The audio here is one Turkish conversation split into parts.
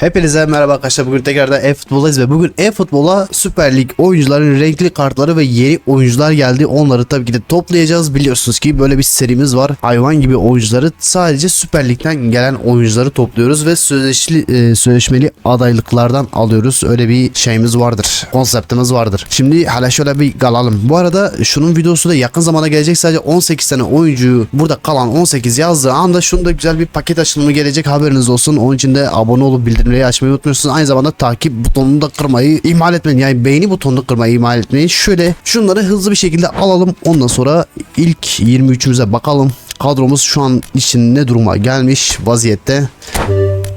Hepinize merhaba arkadaşlar. Bugün tekrardan e-futboldayız ve bugün e-futbola Süper Lig oyuncuların renkli kartları ve yeni oyuncular geldi. Onları tabii ki de toplayacağız. Biliyorsunuz ki böyle bir serimiz var. Hayvan gibi oyuncuları sadece Süper Lig'den gelen oyuncuları topluyoruz ve sözleşli, e, sözleşmeli adaylıklardan alıyoruz. Öyle bir şeyimiz vardır. Konseptimiz vardır. Şimdi hala şöyle bir kalalım. Bu arada şunun videosu da yakın zamanda gelecek. Sadece 18 tane oyuncu burada kalan 18 yazdığı anda şunu da güzel bir paket açılımı gelecek. Haberiniz olsun. Onun için de abone olup bildirimleri açmayı unutmuyorsunuz. Aynı zamanda takip butonunu da kırmayı ihmal etmeyin. Yani beğeni butonunu kırmayı ihmal etmeyin. Şöyle şunları hızlı bir şekilde alalım. Ondan sonra ilk 23'ümüze bakalım. Kadromuz şu an için ne duruma gelmiş vaziyette.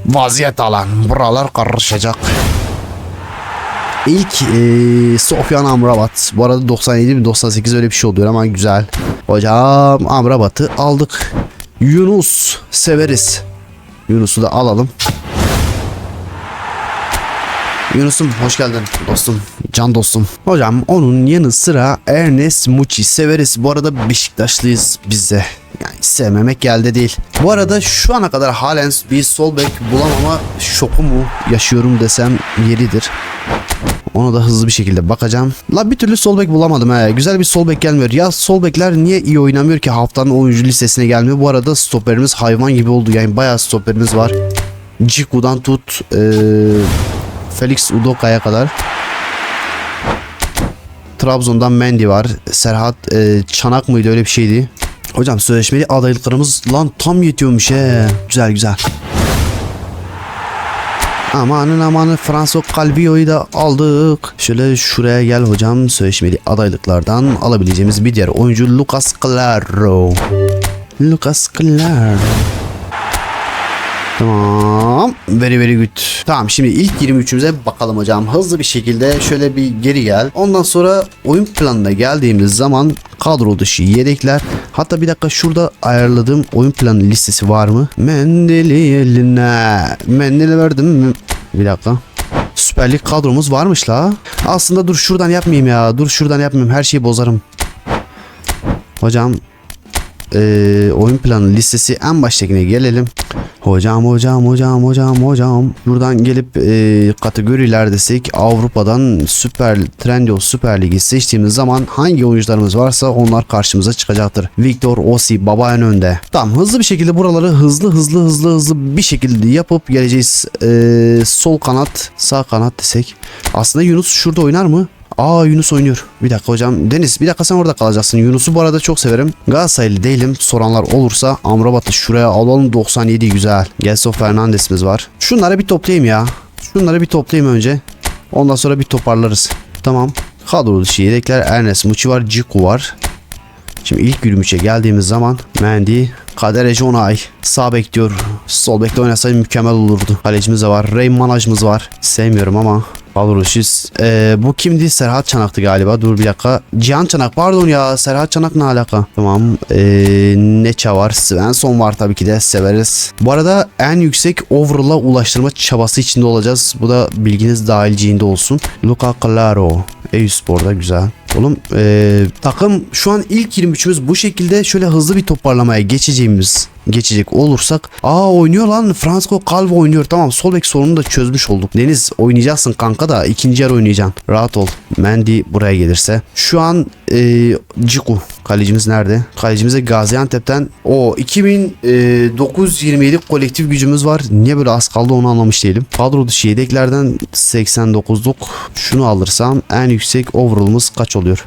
Vaziyet alan. Buralar karışacak. İlk eee Sofyan Amrabat. Bu arada 97 mi 98 öyle bir şey oluyor ama güzel. Hocam Amrabat'ı aldık. Yunus severiz. Yunus'u da alalım. Yunus'um hoş geldin dostum. Can dostum. Hocam onun yanı sıra Ernest Muçi severiz. Bu arada Beşiktaşlıyız biz de. Yani sevmemek geldi değil. Bu arada şu ana kadar halen bir sol bek bulamama şoku mu yaşıyorum desem yeridir. Ona da hızlı bir şekilde bakacağım. La bir türlü sol bek bulamadım he. Güzel bir sol bek gelmiyor. Ya sol bekler niye iyi oynamıyor ki haftanın oyuncu listesine gelmiyor. Bu arada stoperimiz hayvan gibi oldu. Yani bayağı stoperimiz var. Ciku'dan tut eee, Felix Udoka'ya kadar. Trabzon'dan Mendy var. Serhat eee, Çanak mıydı öyle bir şeydi. Hocam sözleşmeli adaylıklarımız lan tam yetiyormuş he. Güzel güzel. Amanın amanın Franco Calvillo'yu da aldık. Şöyle şuraya gel hocam. Sözleşmeli adaylıklardan alabileceğimiz bir diğer oyuncu Lucas Claro. Lucas Claro. Tamam. Very very good. Tamam şimdi ilk 23'ümüze bakalım hocam. Hızlı bir şekilde şöyle bir geri gel. Ondan sonra oyun planına geldiğimiz zaman kadro dışı yedekler. Hatta bir dakika şurada ayarladığım oyun planı listesi var mı? Mendili eline. Mendili verdim? Bir dakika. Süper Lig kadromuz varmış la. Aslında dur şuradan yapmayayım ya. Dur şuradan yapmayayım. Her şeyi bozarım. Hocam eee, oyun planı listesi en baştakine gelelim. Hocam hocam hocam hocam hocam. Buradan gelip e, kategoriler desek Avrupa'dan Süper Trendyol Süper Ligi seçtiğimiz zaman hangi oyuncularımız varsa onlar karşımıza çıkacaktır. Victor Osi baba en önde. Tamam hızlı bir şekilde buraları hızlı hızlı hızlı hızlı bir şekilde yapıp geleceğiz. E, sol kanat sağ kanat desek. Aslında Yunus şurada oynar mı? Aa Yunus oynuyor. Bir dakika hocam. Deniz bir dakika sen orada kalacaksın. Yunus'u bu arada çok severim. Galatasaraylı değilim. Soranlar olursa Amrabat'ı şuraya alalım. 97 güzel. Gelson Fernandes'imiz var. Şunları bir toplayayım ya. Şunları bir toplayayım önce. Ondan sonra bir toparlarız. Tamam. Kadro dışı yedekler Ernest Muçi var. Ciku var. Şimdi ilk 23'e geldiğimiz zaman Mendy, Kader Ejonay sağ bek diyor. Sol bekte oynasaydı mükemmel olurdu. Kalecimiz de var. Ray Manaj'ımız var. Sevmiyorum ama Kadro dışı. Ee, bu kimdi? Serhat Çanak'tı galiba. Dur bir dakika. Cihan Çanak pardon ya. Serhat Çanak ne alaka? Tamam. Ee, Neça var. Svensson var tabii ki de. Severiz. Bu arada en yüksek overall'a ulaştırma çabası içinde olacağız. Bu da bilginiz dahilciğinde olsun. Luca Claro. Eyüspor'da güzel. Oğlum ee, takım şu an ilk 23'ümüz bu şekilde şöyle hızlı bir toparlamaya geçeceğimiz geçecek olursak aa oynuyor lan Franco Calvo oynuyor. Tamam sol bek sorununu da çözmüş olduk. Deniz oynayacaksın kanka da ikinci yer oynayacaksın. Rahat ol. Mendy buraya gelirse. Şu an ee, Ciku kalecimiz nerede kalecimize Gaziantep'ten o 2927 kolektif gücümüz var niye böyle az kaldı onu anlamış değilim kadro dışı yedeklerden 89'luk şunu alırsam en yüksek overall'ımız kaç oluyor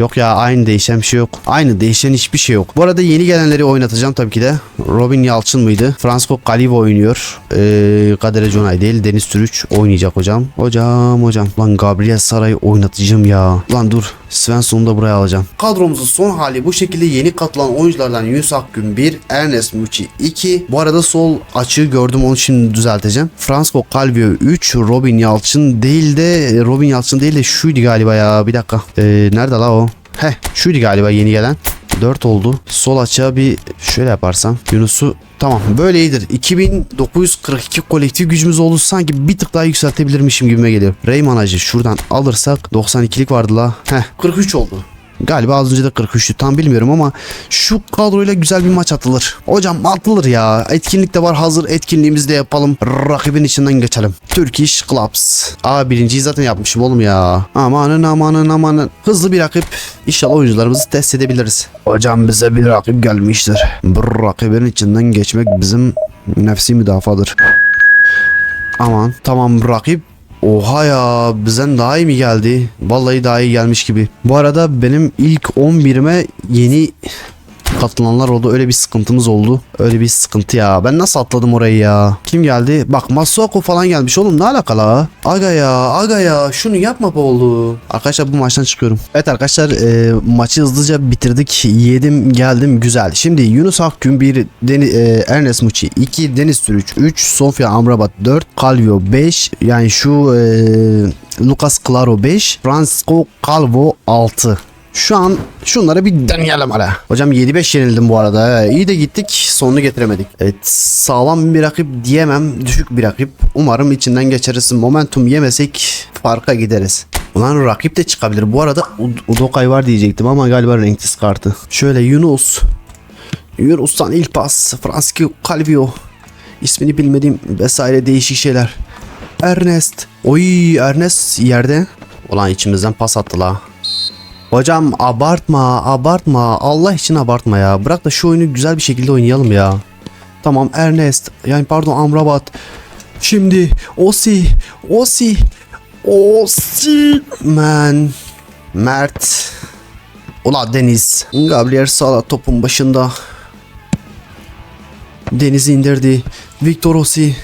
Yok ya aynı değişen bir şey yok. Aynı değişen hiçbir şey yok. Bu arada yeni gelenleri oynatacağım tabii ki de. Robin Yalçın mıydı? Franco Calivo oynuyor. Ee, Kader Conay değil. Deniz Türüç oynayacak hocam. Hocam hocam. Lan Gabriel Saray'ı oynatacağım ya. Lan dur. Svensson'u da buraya alacağım. Kadromuzun son hali bu şekilde yeni katılan oyunculardan Yunus Akgün 1, Ernest Muçi 2. Bu arada sol açığı gördüm onu şimdi düzelteceğim. Franco Calvio 3, Robin Yalçın değil de Robin Yalçın değil de şuydu galiba ya. Bir dakika. Ee, nerede la o? Heh şuydu galiba yeni gelen. 4 oldu. Sol açığa bir şöyle yaparsam Yunus'u tamam böyle iyidir. 2942 kolektif gücümüz oldu. Sanki bir tık daha yükseltebilirmişim gibime geliyor. Ray Manaj'ı şuradan alırsak 92'lik vardı la. Heh 43 oldu. Galiba az önce de 43'tü tam bilmiyorum ama şu kadroyla güzel bir maç atılır. Hocam atılır ya. Etkinlik de var hazır etkinliğimizi de yapalım. Rakibin içinden geçelim. Turkish Clubs. Aa birinciyi zaten yapmışım oğlum ya. Amanın amanın amanın. Hızlı bir rakip. İnşallah oyuncularımızı test edebiliriz. Hocam bize bir rakip gelmiştir. Bu rakibin içinden geçmek bizim nefsi müdafadır. Aman tamam rakip Oha ya bizden daha iyi mi geldi? Vallahi daha iyi gelmiş gibi. Bu arada benim ilk 11'ime yeni katılanlar oldu. Öyle bir sıkıntımız oldu. Öyle bir sıkıntı ya. Ben nasıl atladım orayı ya? Kim geldi? Bak Masuako falan gelmiş oğlum ne alakalı? Aga ya aga ya şunu yapma be oğlum. Arkadaşlar bu maçtan çıkıyorum. Evet arkadaşlar e, maçı hızlıca bitirdik. Yedim geldim güzel. Şimdi Yunus Akgün 1, Deni, e, Ernest Muçi 2, Deniz Türüç 3, Sofya Amrabat 4, Calvio 5 yani şu e, Lucas Claro 5, Francisco Calvo 6. Şu an şunları bir deneyelim hala. Hocam 7-5 yenildim bu arada. İyi de gittik sonunu getiremedik. Evet sağlam bir rakip diyemem. Düşük bir rakip. Umarım içinden geçeriz. Momentum yemesek farka gideriz. Ulan rakip de çıkabilir. Bu arada Ud- Udokay var diyecektim ama galiba renksiz kartı. Şöyle Yunus. Yunus'tan ilk pas. Francisco Calvio. İsmini bilmediğim vesaire değişik şeyler. Ernest. Oy Ernest yerde. Ulan içimizden pas attı la. Hocam abartma abartma. Allah için abartma ya. Bırak da şu oyunu güzel bir şekilde oynayalım ya. Tamam Ernest yani pardon Amrabat. Şimdi Osi Osi Osi man Mert. Ula Deniz Gabriel Sala topun başında. Deniz indirdi. Victor Osi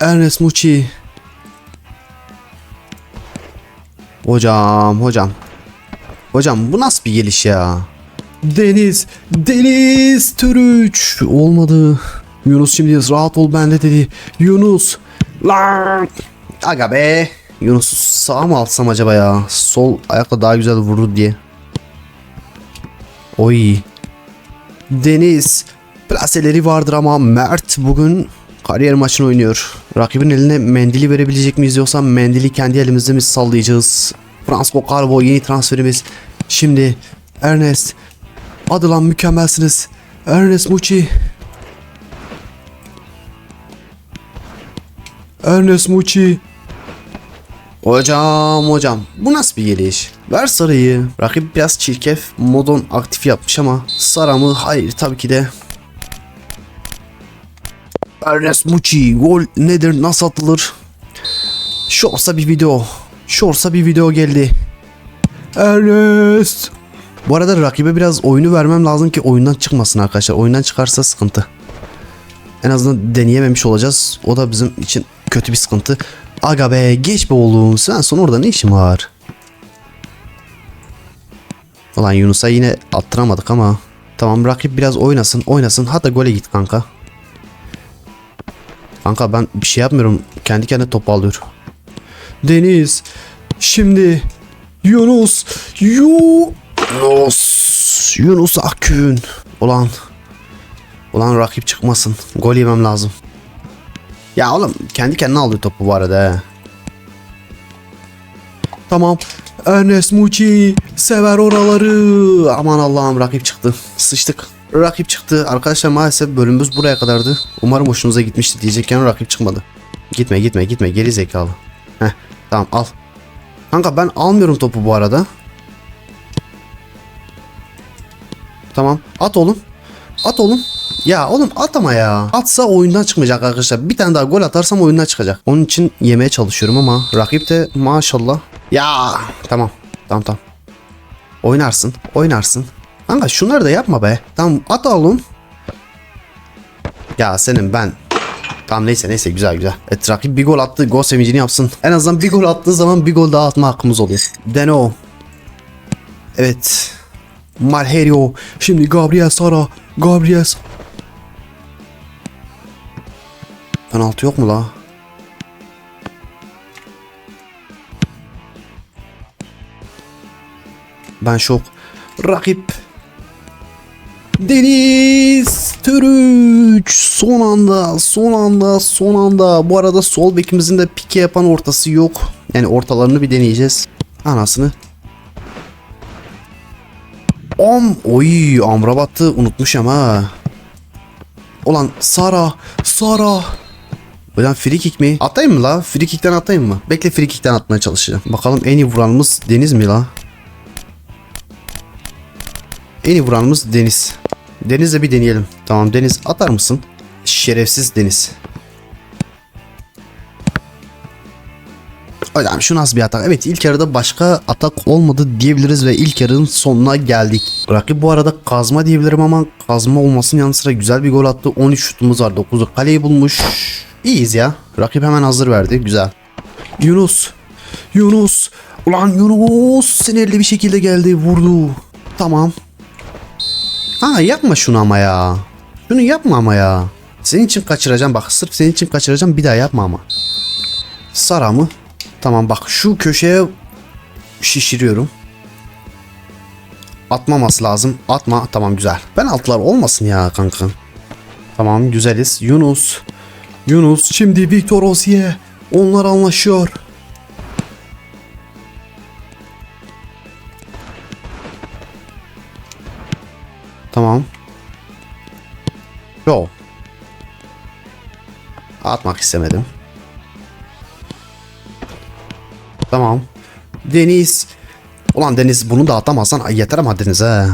Ernest Muçi. Hocam hocam Hocam bu nasıl bir geliş ya? Deniz, Deniz Türüç. Olmadı. Yunus şimdi rahat ol bende dedi. Yunus. Lan. Aga be. Yunus'u sağ mı alsam acaba ya? Sol ayakla daha güzel vurur diye. Oy. Deniz. Plaseleri vardır ama Mert bugün kariyer maçını oynuyor. Rakibin eline mendili verebilecek miyiz yoksa mendili kendi elimizde mi sallayacağız? Francisco Calvo yeni transferimiz. Şimdi Ernest. Hadi lan mükemmelsiniz. Ernest Muçi. Ernest Muçi. Hocam hocam bu nasıl bir geliş? Ver sarıyı. Rakip biraz çirkef modon aktif yapmış ama Sara mı? Hayır tabii ki de. Ernest Muçi gol nedir nasıl atılır? Şu olsa bir video. Olsa bir video geldi. Ernest. Bu arada rakibe biraz oyunu vermem lazım ki oyundan çıkmasın arkadaşlar. Oyundan çıkarsa sıkıntı. En azından deneyememiş olacağız. O da bizim için kötü bir sıkıntı. Aga be geç be oğlum. Sen son orada ne işin var? Ulan Yunus'a yine attıramadık ama. Tamam rakip biraz oynasın oynasın. Hatta gole git kanka. Kanka ben bir şey yapmıyorum. Kendi kendine top alıyor. Deniz. Şimdi Yunus. Yunus. Yunus Akgün. Ulan. Ulan rakip çıkmasın. Gol yemem lazım. Ya oğlum kendi kendine alıyor topu bu arada he. Tamam. Ernest Muçi sever oraları. Aman Allah'ım rakip çıktı. Sıçtık. Rakip çıktı. Arkadaşlar maalesef bölümümüz buraya kadardı. Umarım hoşunuza gitmişti diyecekken rakip çıkmadı. Gitme gitme gitme geri zekalı. Heh tamam al. Kanka ben almıyorum topu bu arada. Tamam at oğlum. At oğlum. Ya oğlum atama ya. Atsa oyundan çıkmayacak arkadaşlar. Bir tane daha gol atarsam oyundan çıkacak. Onun için yemeye çalışıyorum ama rakip de maşallah. Ya tamam. Tamam tamam. Oynarsın. Oynarsın. Kanka şunları da yapma be. Tamam at oğlum. Ya senin ben Tamam neyse neyse güzel güzel. Evet rakip bir gol attı gol sevincini yapsın. En azından bir gol attığı zaman bir gol daha atma hakkımız oluyor. Deno. Evet. Malherio. Şimdi Gabriel Sara. Gabriel Penaltı yok mu la? Ben şok. Rakip Deniz Türüç son anda son anda son anda bu arada sol bekimizin de pike yapan ortası yok yani ortalarını bir deneyeceğiz anasını Om. Oy Amrabat'ı unutmuşum ha. Ulan Sara. Sara. Ulan free kick mi? Atayım mı la? Free kick'ten atayım mı? Bekle free kick'ten atmaya çalışacağım. Bakalım en iyi vuranımız Deniz mi la? En iyi vuranımız Deniz. Deniz'le bir deneyelim. Tamam Deniz atar mısın? Şerefsiz Deniz. Hocam şu nasıl bir atak? Evet ilk yarıda başka atak olmadı diyebiliriz ve ilk yarının sonuna geldik. Rakip bu arada kazma diyebilirim ama kazma olmasının yanı sıra güzel bir gol attı. 13 şutumuz var. 9'u kaleyi bulmuş. İyiyiz ya. Rakip hemen hazır verdi. Güzel. Yunus. Yunus. Ulan Yunus sinirli bir şekilde geldi. Vurdu. Tamam. Ha yapma şunu ama ya. Şunu yapma ama ya. Senin için kaçıracağım bak. Sırf senin için kaçıracağım. Bir daha yapma ama. Sara mı? Tamam bak şu köşeye şişiriyorum. Atmaması lazım. Atma. Tamam güzel. Penaltılar olmasın ya kanka. Tamam güzeliz. Yunus. Yunus şimdi Victor Osimhen. Onlar anlaşıyor. Yo. Atmak istemedim. Tamam. Deniz. Ulan Deniz bunu da atamazsan yeter ama Deniz he.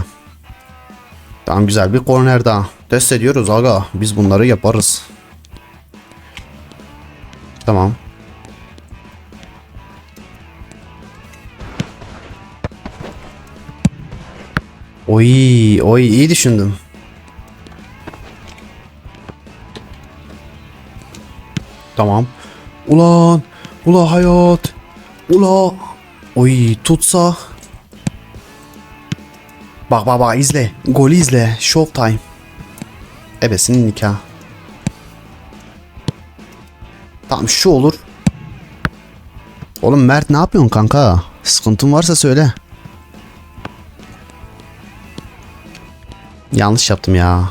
Tamam güzel bir korner daha. Test ediyoruz aga. Biz bunları yaparız. Tamam. Oy, oy iyi düşündüm. Tamam. Ulan, ula hayat. Ula. Oy tutsa. Bak bak bak izle. Golü izle. Showtime. Ebesinin nikah. Tamam şu olur. Oğlum Mert ne yapıyorsun kanka? Sıkıntın varsa söyle. Yanlış yaptım ya.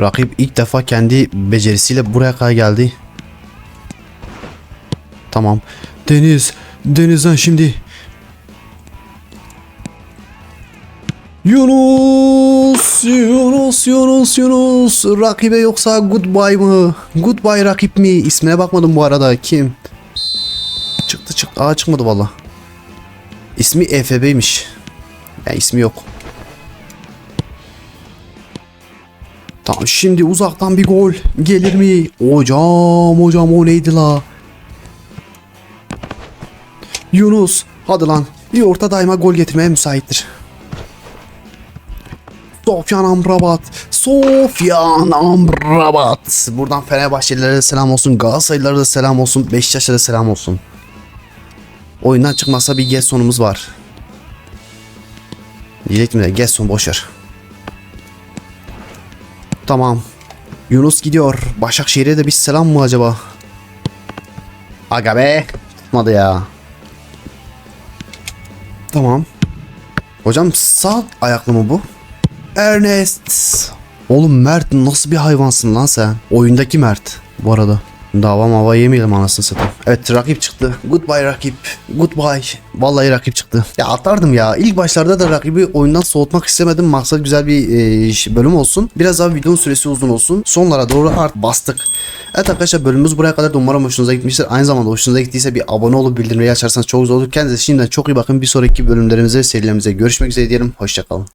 Rakip ilk defa kendi becerisiyle buraya kadar geldi. Tamam. Deniz. Deniz'den şimdi. Yunus, Yunus, Yunus, Yunus. Rakibe yoksa goodbye mı? Goodbye rakip mi? İsmine bakmadım bu arada. Kim? Çıktı çıktı. Aa çıkmadı valla. İsmi EFB'ymiş. Yani ismi yok. Tamam şimdi uzaktan bir gol. Gelir mi? Hocam hocam o neydi la? Yunus hadi lan bir orta daima gol getirmeye müsaittir. Sofyan Amrabat. Sofyan Amrabat. Buradan Fenerbahçelilere de selam olsun. Galatasaraylılara da selam olsun. Beşiktaş'a da selam olsun. Oyundan çıkmazsa bir Gesson'umuz var. Diyecektim de Gesson boşver. Tamam. Yunus gidiyor. Başakşehir'e de bir selam mı acaba? Aga be. Tutmadı ya. Tamam. Hocam sağ ayaklı mı bu? Ernest. Oğlum Mert nasıl bir hayvansın lan sen? Oyundaki Mert bu arada. Dava mava yemeyelim anasını satayım. Evet rakip çıktı. Goodbye rakip. Goodbye. Vallahi rakip çıktı. Ya atardım ya. İlk başlarda da rakibi oyundan soğutmak istemedim. Maksat güzel bir e, bölüm olsun. Biraz daha videonun süresi uzun olsun. Sonlara doğru art bastık. Evet arkadaşlar bölümümüz buraya kadar. Umarım hoşunuza gitmiştir. Aynı zamanda hoşunuza gittiyse bir abone olup bildirimleri açarsanız çok güzel olur. Kendinize şimdiden çok iyi bakın. Bir sonraki bölümlerimize serilerimize görüşmek üzere diyelim. Hoşçakalın.